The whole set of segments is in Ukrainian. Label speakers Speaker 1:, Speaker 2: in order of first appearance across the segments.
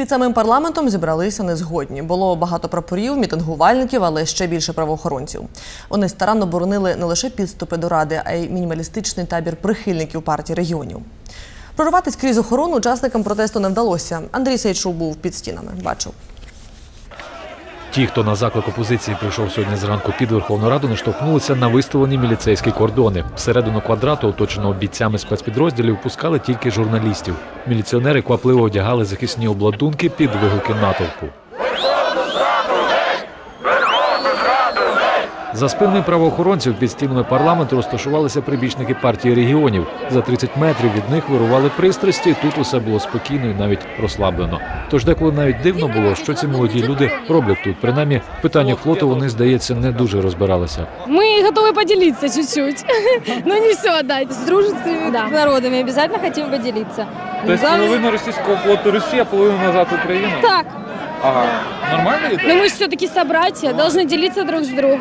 Speaker 1: Під самим парламентом зібралися незгодні. Було багато прапорів, мітингувальників, але ще більше правоохоронців. Вони старанно боронили не лише підступи до ради, а й мінімалістичний табір прихильників партії регіонів. Прорватися крізь охорону учасникам протесту не вдалося. Андрій Сейчук був під стінами. Бачив.
Speaker 2: Ті, хто на заклик опозиції прийшов сьогодні зранку під Верховну Раду, наштовхнулися на виставлені міліцейські кордони. Всередину квадрату, оточеного бійцями спецпідрозділів, пускали тільки журналістів. Міліціонери квапливо одягали захисні обладунки під вигуки натовпу. За спинами правоохоронців під стінами парламенту розташувалися прибічники партії регіонів. За 30 метрів від них вирували пристрасті. Тут усе було спокійно і навіть розслаблено. Тож деколи навіть дивно було, що ці молоді люди роблять тут. Принаймні, в питаннях флоту вони, здається, не дуже розбиралися.
Speaker 3: Мы готовы поделиться чуть-чуть, но не все отдать.
Speaker 4: с дружественными народами обязательно хотим поделиться.
Speaker 5: То есть
Speaker 4: Главное-
Speaker 5: половина російського флоту Росія, половину назад Україна?
Speaker 4: Так,
Speaker 5: Ага. Нормально ли?
Speaker 3: Но мы же все-таки собратья, должны делиться друг с другом,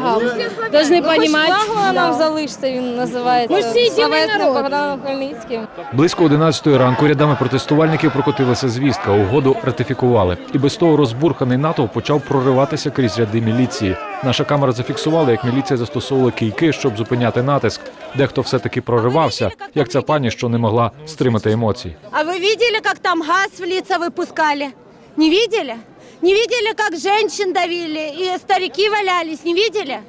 Speaker 3: должны
Speaker 4: ну, хоч
Speaker 3: понимать.
Speaker 4: флагманом
Speaker 3: Да.
Speaker 4: залишся, він називається.
Speaker 3: Ми ж всі єдиний народ.
Speaker 4: Славетно-Богдано-Хмельницьким.
Speaker 2: Близько 11-ї ранку рядами протестувальників прокотилася звістка. Угоду ратифікували. І без того розбурханий натовп почав прориватися крізь ряди міліції. Наша камера зафіксувала, як міліція застосовувала кійки, щоб зупиняти натиск. Дехто все-таки проривався, як ця пані, що не могла стримати емоцій.
Speaker 6: А вы видели, как там газ в лица выпускали? Не видели? Не видели, как женщин давили и старики валялись? Не видели?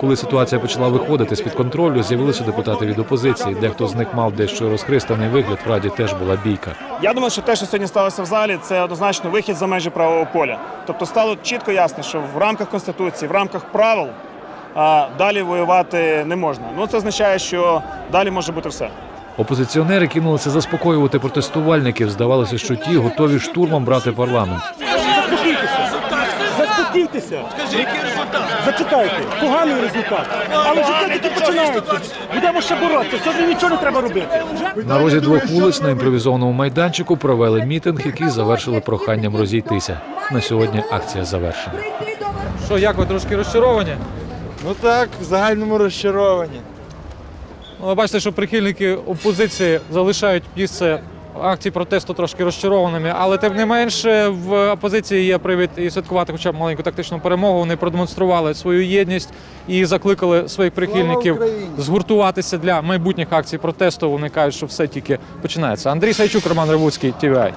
Speaker 2: Коли ситуація почала виходити з під контролю, з'явилися депутати від опозиції. Дехто з них мав дещо розхристаний вигляд. В раді теж була бійка.
Speaker 7: Я думаю, що те, що сьогодні сталося в залі, це однозначно вихід за межі правового поля. Тобто стало чітко ясно, що в рамках конституції, в рамках правил далі воювати не можна. Ну це означає, що далі може бути все.
Speaker 2: Опозиціонери кинулися заспокоювати протестувальників. Здавалося, що ті готові штурмом брати парламент.
Speaker 8: Заспокійтеся. Зачекайте. Поганий результат. Але життя тільки починається. Будемо ще боротися. Сьогодні нічого не треба робити.
Speaker 2: На розі двох вулиць на імпровізованому майданчику провели мітинг, який завершили проханням розійтися. На сьогодні акція завершена.
Speaker 5: Що, як ви трошки розчаровані?
Speaker 9: Ну так, в загальному розчаровані.
Speaker 5: Ну, ви бачите, що прихильники опозиції залишають місце акцій протесту трошки розчарованими, але тим не менше в опозиції є привід і святкувати хоча б маленьку тактичну перемогу. Вони продемонстрували свою єдність і закликали своїх прихильників згуртуватися для майбутніх акцій протесту. Вони кажуть, що все тільки починається. Андрій Сайчук, Роман Ревуцький, TVI.